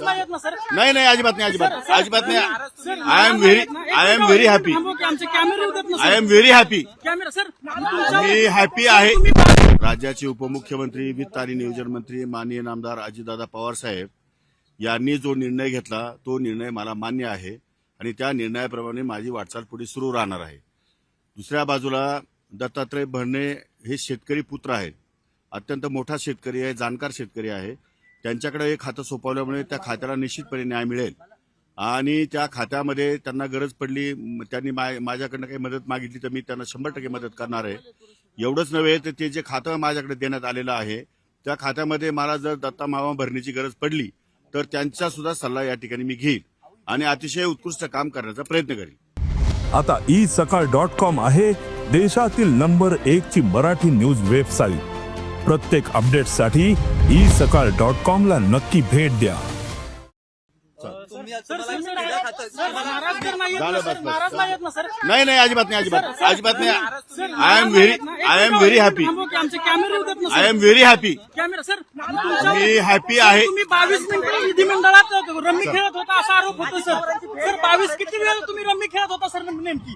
नाही नाही अजिबात नाही अजिबात. अजिबात नाही. I am very I am very happy I am very happy me happy आहे. राज्याचे उपमुख्यमंत्री वित्त आणि नियोजन मंत्री माननीय नामदार अजितदादा पवार साहेब यांनी जो निर्णय घेतला तो निर्णय मला मान्य आहे आणि त्या निर्णयाप्रमाणे माझी वाटचाल पुढे सुरू राहणार आहे. दुसऱ्या बाजूला दत्तात्रय भरणे हे शेतकरी पुत्र आहेत. अत्यंत मोठा शेतकरी आहे जाणकार शेतकरी आहे. त्यांच्याकडे हे खातं सोपवल्यामुळे त्या खात्याला निश्चितपणे न्याय मिळेल. आणि त्या खात्यामध्ये त्यांना गरज पडली त्यांनी मा- माझ्याकडनं काही मदत मागितली तर मी त्यांना शंभर टक्के मदत करणार आहे. एवढंच नव्हे तर ते जे खातं माझ्याकडे देण्यात आलेलं आहे त्या खात्यामध्ये मला जर दत्ता मावा भरण्याची गरज पडली तर त्यांचा सुद्धा सल्ला या ठिकाणी मी घेईन आणि अतिशय उत्कृष्ट काम करण्याचा प्रयत्न करेन. आता ई सकाळ डॉट कॉम आहे देशातील नंबर एक ची मराठी न्यूज वेबसाईट. प्रत्येक अपडेटसाठी ई सकाळ डॉट कॉम ला नक्की भेट द्या. तुम्ही सर, तुम्हाला सर, वेगळं सर, खातं- सर, नाराज तर नाही येत झालं ना, बस, सर, बस. नाराज नाही येत ना सर? नाही नाही अजिबात नाही अजिबात. सर, अजिबात नाही. सर, आय एम नाराज व्हेरी नाही येत ना. एक आय एम मिनिट, व्हेरी एक हॅपी थांबव की आमचे कॅमेरे उद्यात ना I sir am very happy camera sir तुमच्या- मी happy सर, आहे. तुम्ही बावीस मिनिटं विधिमंडळात रम्मी खेळत होता असा आरोप होतो सर. सर बावीस किती वेळ तुम्ही रम्मी खेळत होता सर नेमकी?